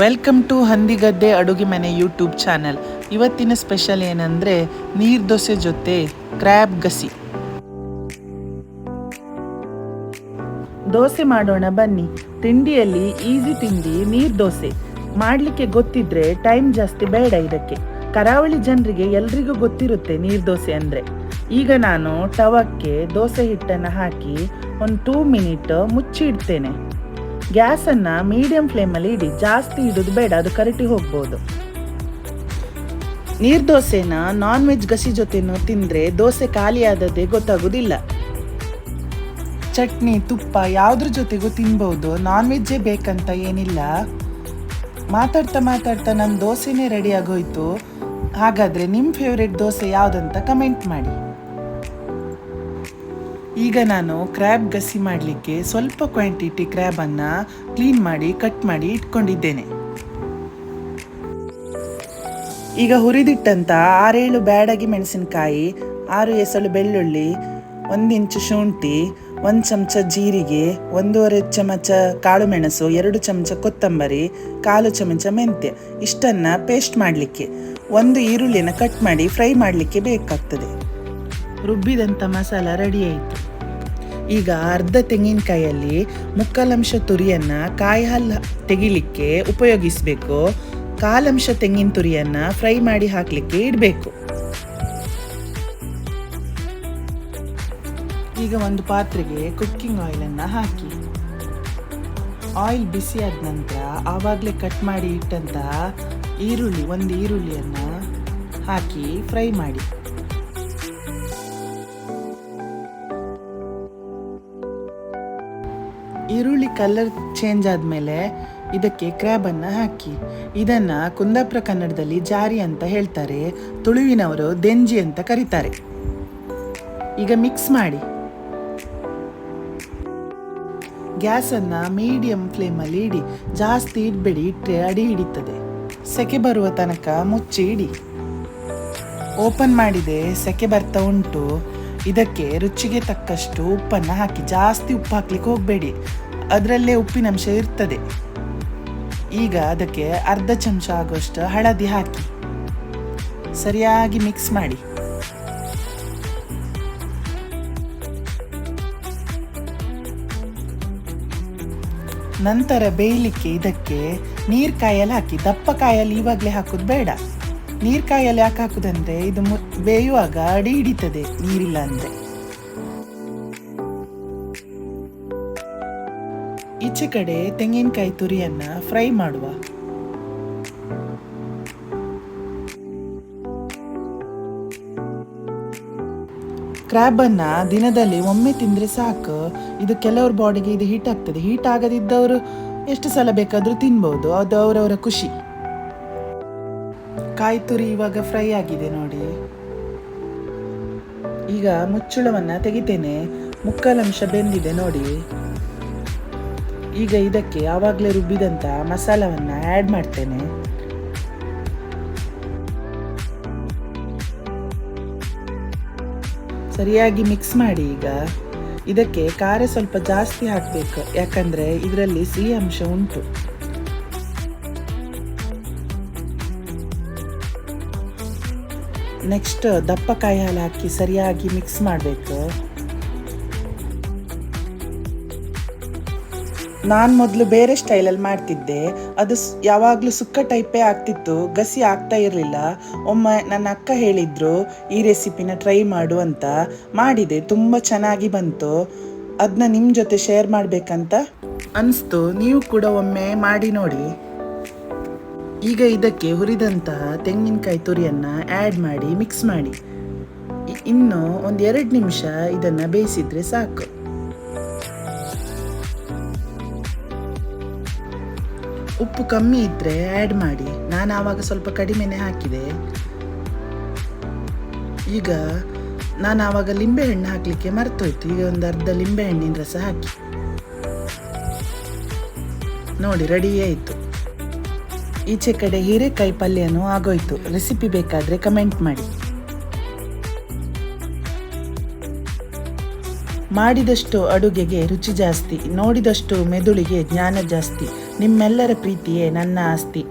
Welcome to ಹಂದಿಗದ್ದೆ ಅಡುಗೆ ಮನೆ YouTube channel ಇವತ್ತಿನ ಸ್ಪೆಷಲ್ ಏನಂದರೆ ನೀರು ದೋಸೆ ಜೊತೆ ಕ್ರ್ಯಾಬ್ ಗಸಿ ದೋಸೆ ಮಾಡೋಣ ಬನ್ನಿ ತಿಂಡಿಯಲ್ಲಿ ಈಸಿ ತಿಂಡಿ ನೀರು ದೋಸೆ ಮಾಡಲಿಕ್ಕೆ ಗೊತ್ತಿದ್ರೆ ಟೈಮ್ ಜಾಸ್ತಿ ಬೇಡ ಇದಕ್ಕೆ ಕರಾವಳಿ ಜನರಿಗೆ ಎಲ್ರಿಗೂ ಗೊತ್ತಿರುತ್ತೆ ನೀರು ದೋಸೆ ಅಂದರೆ ಈಗ ನಾನು ಟವಕ್ಕೆ ದೋಸೆ ಹಿಟ್ಟನ್ನು ಹಾಕಿ ಒಂದು ಟೂ ಮಿನಿಟ್ ಮುಚ್ಚಿ ಇಡ್ತೇನೆ ಗ್ಯಾಸನ್ನು ಮೀಡಿಯಂ ಫ್ಲೇಮಲ್ಲಿ ಇಡಿ. ಜಾಸ್ತಿ ಇಡೋದು ಬೇಡ, ಅದು ಕರಟಿ ಹೋಗ್ಬೋದು. ನೀರು ದೋಸೆನ ನಾನ್ ವೆಜ್ ಗಸಿ ಜೊತೆನೂ ತಿಂದರೆ ದೋಸೆ ಖಾಲಿಯಾದದ್ದೇ ಗೊತ್ತಾಗೋದಿಲ್ಲ. ಚಟ್ನಿ, ತುಪ್ಪ ಯಾವುದ್ರ ಜೊತೆಗೂ ತಿನ್ಬೋದು. ನಾನ್ ವೆಜ್ಜೇ ಬೇಕಂತ ಏನಿಲ್ಲ. ಮಾತಾಡ್ತಾ ಮಾತಾಡ್ತಾ ನಮ್ಮ ದೋಸೆನೇ ರೆಡಿ ಆಗೋಯ್ತು. ಹಾಗಾದರೆ ನಿಮ್ಮ ಫೇವ್ರೆಟ್ ದೋಸೆ ಯಾವುದಂತ ಕಮೆಂಟ್ ಮಾಡಿ. ಈಗ ನಾನು ಕ್ರ್ಯಾಬ್ ಗಸಿ ಮಾಡಲಿಕ್ಕೆ ಸ್ವಲ್ಪ ಕ್ವಾಂಟಿಟಿ ಕ್ರ್ಯಾಬನ್ನು ಕ್ಲೀನ್ ಮಾಡಿ, ಕಟ್ ಮಾಡಿ ಇಟ್ಕೊಂಡಿದ್ದೇನೆ. ಈಗ ಹುರಿದಿಟ್ಟಂತ ಆರೇಳು ಬ್ಯಾಡಗಿ ಮೆಣಸಿನಕಾಯಿ, ಆರು ಎಸಳು ಬೆಳ್ಳುಳ್ಳಿ, ಒಂದು ಇಂಚು ಶುಂಠಿ, ಒಂದು ಚಮಚ ಜೀರಿಗೆ, ಒಂದೂವರೆ ಚಮಚ ಕಾಳು ಮೆಣಸು, ಎರಡು ಚಮಚ ಕೊತ್ತಂಬರಿ, ಕಾಲು ಚಮಚ ಮೆಂತ್ಯ ಇಷ್ಟನ್ನು ಪೇಸ್ಟ್ ಮಾಡಲಿಕ್ಕೆ. ಒಂದು ಈರುಳ್ಳಿನ ಕಟ್ ಮಾಡಿ ಫ್ರೈ ಮಾಡಲಿಕ್ಕೆ ಬೇಕಾಗ್ತದೆ. ರುಬ್ಬಿದಂಥ ಮಸಾಲ ರೆಡಿ ಆಯಿತು. ಈಗ ಅರ್ಧ ತೆಂಗಿನಕಾಯಲ್ಲಿ ಮುಕ್ಕಾಲಂಶ ತುರಿಯನ್ನು ಕಾಯಿ ಹಾಲು ತೆಗಿಲಿಕ್ಕೆ ಉಪಯೋಗಿಸಬೇಕು. ಕಾಲಂಶ ತೆಂಗಿನ ತುರಿಯನ್ನು ಫ್ರೈ ಮಾಡಿ ಹಾಕಲಿಕ್ಕೆ ಇಡಬೇಕು. ಈಗ ಒಂದು ಪಾತ್ರೆಗೆ ಕುಕ್ಕಿಂಗ್ ಆಯಿಲನ್ನು ಹಾಕಿ. ಆಯಿಲ್ ಬಿಸಿಯಾದ ನಂತರ ಆವಾಗಲೇ ಕಟ್ ಮಾಡಿ ಇಟ್ಟಂತಹ ಈರುಳ್ಳಿ, ಒಂದು ಈರುಳ್ಳಿಯನ್ನು ಹಾಕಿ ಫ್ರೈ ಮಾಡಿ. ಈರುಳ್ಳಿ ಕಲರ್ ಚೇಂಜ್ ಆದಮೇಲೆ ಇದಕ್ಕೆ ಕ್ರ್ಯಾಬನ್ನು ಹಾಕಿ. ಇದನ್ನು ಕುಂದಾಪುರ ಕನ್ನಡದಲ್ಲಿ ಜಾರಿ ಅಂತ ಹೇಳ್ತಾರೆ. ತುಳುವಿನವರು ದೆಂಜಿ ಅಂತ ಕರೀತಾರೆ. ಈಗ ಮಿಕ್ಸ್ ಮಾಡಿ. ಗ್ಯಾಸನ್ನು ಮೀಡಿಯಂ ಫ್ಲೇಮಲ್ಲಿ ಇಡಿ. ಜಾಸ್ತಿ ಇಡಬೇಡಿ ಇಟ್ಟರೆ ಅಡಿ ಹಿಡಿತದೆ. ಸೆಕೆ ಬರುವ ತನಕ ಮುಚ್ಚಿ ಇಡಿ. ಓಪನ್ ಮಾಡಿದೆ, ಸೆಕೆ ಬರ್ತಾ ಉಂಟು. ಇದಕ್ಕೆ ರುಚಿಗೆ ತಕ್ಕಷ್ಟು ಉಪ್ಪನ್ನು ಹಾಕಿ. ಜಾಸ್ತಿ ಉಪ್ಪು ಹಾಕ್ಲಿಕ್ಕೆ ಹೋಗಬೇಡಿ. ಅದರಲ್ಲೇ ಉಪ್ಪಿನಂಶ ಇರ್ತದೆ. ಈಗ ಅದಕ್ಕೆ ಅರ್ಧ ಚಮಚ ಆಗುವಷ್ಟು ಹಳದಿ ಹಾಕಿ, ಸರಿಯಾಗಿ ಮಿಕ್ಸ್ ಮಾಡಿ. ನಂತರ ಬೇಯಲಿಕ್ಕೆ ಇದಕ್ಕೆ ನೀರು ಕಾಯಲ್ಲಿ ಹಾಕಿ, ದಪ್ಪ ಕಾಯಲ್ಲಿ ಇವಾಗಲೇ ಹಾಕೋದು ಬೇಡ. ನೀರು ಕಾಯಲ್ಲಿ ಯಾಕೆ ಹಾಕುದಂದ್ರೆ ಇದು ಮು, ಬೇಯುವಾಗ ಅಡಿ ಹಿಡಿತದೆ ನೀರಿಲ್ಲ ಅಂದ್ರೆ. ಈಚೆ ಕಡೆ ತೆಂಗಿನಕಾಯಿ ತುರಿಯನ್ನ ಫ್ರೈ ಮಾಡುವ. ಕ್ರ್ಯಾಬನ್ನ ದಿನದಲ್ಲಿ ಒಮ್ಮೆ ತಿಂದರೆ ಸಾಕು. ಇದು ಕೆಲವ್ರ ಬಾಡಿಗೆ ಇದು ಹೀಟ್ ಆಗ್ತದೆ. ಹೀಟ್ ಆಗದಿದ್ದವರು ಎಷ್ಟು ಸಲ ಬೇಕಾದರೂ ತಿನ್ಬೋದು. ಅದು ಅವರವರ ಖುಷಿ. ಕಾಯಿ ತುರಿ ಇವಾಗ ಫ್ರೈ ಆಗಿದೆ ನೋಡಿ. ಈಗ ಮುಚ್ಚಳವನ್ನ ತೆಗಿತೇನೆ. ಮುಕ್ಕಾಲಂಶ ಬೆಂದಿದೆ ನೋಡಿ. ಈಗ ಇದಕ್ಕೆ ಯಾವಾಗಲೇ ರುಬ್ಬಿದಂಥ ಮಸಾಲವನ್ನು ಆ್ಯಡ್ ಮಾಡ್ತೇನೆ. ಸರಿಯಾಗಿ ಮಿಕ್ಸ್ ಮಾಡಿ ಈಗ ಇದಕ್ಕೆ ಖಾರ ಸ್ವಲ್ಪ ಜಾಸ್ತಿ ಹಾಕಬೇಕು. ಯಾಕಂದರೆ ಇದರಲ್ಲಿ ಸಿಹಿ ಅಂಶ ಉಂಟು. ನೆಕ್ಸ್ಟ್ ದಪ್ಪ ಕಾಯಿ ಹಾಲು ಹಾಕಿ ಸರಿಯಾಗಿ ಮಿಕ್ಸ್ ಮಾಡಬೇಕು. ನಾನು ಮೊದಲು ಬೇರೆ ಸ್ಟೈಲಲ್ಲಿ ಮಾಡ್ತಿದ್ದೆ. ಅದು ಯಾವಾಗಲೂ ಸುಕ್ಕ ಟೈಪೇ ಆಗ್ತಿತ್ತು. ಗಸಿ ಆಗ್ತಾ ಇರಲಿಲ್ಲ. ಒಮ್ಮೆ ನನ್ನ ಅಕ್ಕ ಹೇಳಿದ್ರು, ಈ ರೆಸಿಪಿನ ಟ್ರೈ ಮಾಡು ಅಂತ. ಮಾಡಿದೆ. ತುಂಬ ಚೆನ್ನಾಗಿ ಬಂತು. ಅದನ್ನ ನಿಮ್ಮ ಜೊತೆ ಶೇರ್ ಮಾಡಬೇಕಂತ ಅನಿಸ್ತು. ನೀವು ಕೂಡ ಒಮ್ಮೆ ಮಾಡಿ ನೋಡಿ. ಈಗ ಇದಕ್ಕೆ ಹುರಿದಂತಹ ತೆಂಗಿನಕಾಯಿ ತುರಿಯನ್ನು ಆ್ಯಡ್ ಮಾಡಿ, ಮಿಕ್ಸ್ ಮಾಡಿ. ಇನ್ನು ಒಂದು ಎರಡು ನಿಮಿಷ ಇದನ್ನು ಬೇಯಿಸಿದರೆ ಸಾಕು. ಉಪ್ಪು ಕಮ್ಮಿ ಇದ್ದರೆ ಆ್ಯಡ್ ಮಾಡಿ. ನಾನು ಆವಾಗ ಸ್ವಲ್ಪ ಕಡಿಮೆನೆ ಹಾಕಿದೆ. ಈಗ ನಾನು ಆವಾಗ ಲಿಂಬೆಹಣ್ಣು ಹಾಕಲಿಕ್ಕೆ ಮರ್ತೋಯ್ತು. ಈಗ ಒಂದು ಅರ್ಧ ಲಿಂಬೆಹಣ್ಣಿನ ರಸ ಹಾಕಿ. ನೋಡಿ ರೆಡಿಯೇ ಆಯಿತು. ಈಚೆ ಕಡೆ ಹೀರೆಕಾಯಿ ಪಲ್ಯನೂ ಆಗೋಯ್ತು. ರೆಸಿಪಿ ಬೇಕಾದರೆ ಕಮೆಂಟ್ ಮಾಡಿ. ಮಾಡಿದಷ್ಟು ಅಡುಗೆಗೆ ರುಚಿ ಜಾಸ್ತಿ ನೋಡಿದಷ್ಟು ಮೆದುಳಿಗೆ ಜ್ಞಾನ ಜಾಸ್ತಿ. ನಿಮ್ಮೆಲ್ಲರ ಪ್ರೀತಿಯೇ ನನ್ನ ಆಸ್ತಿ.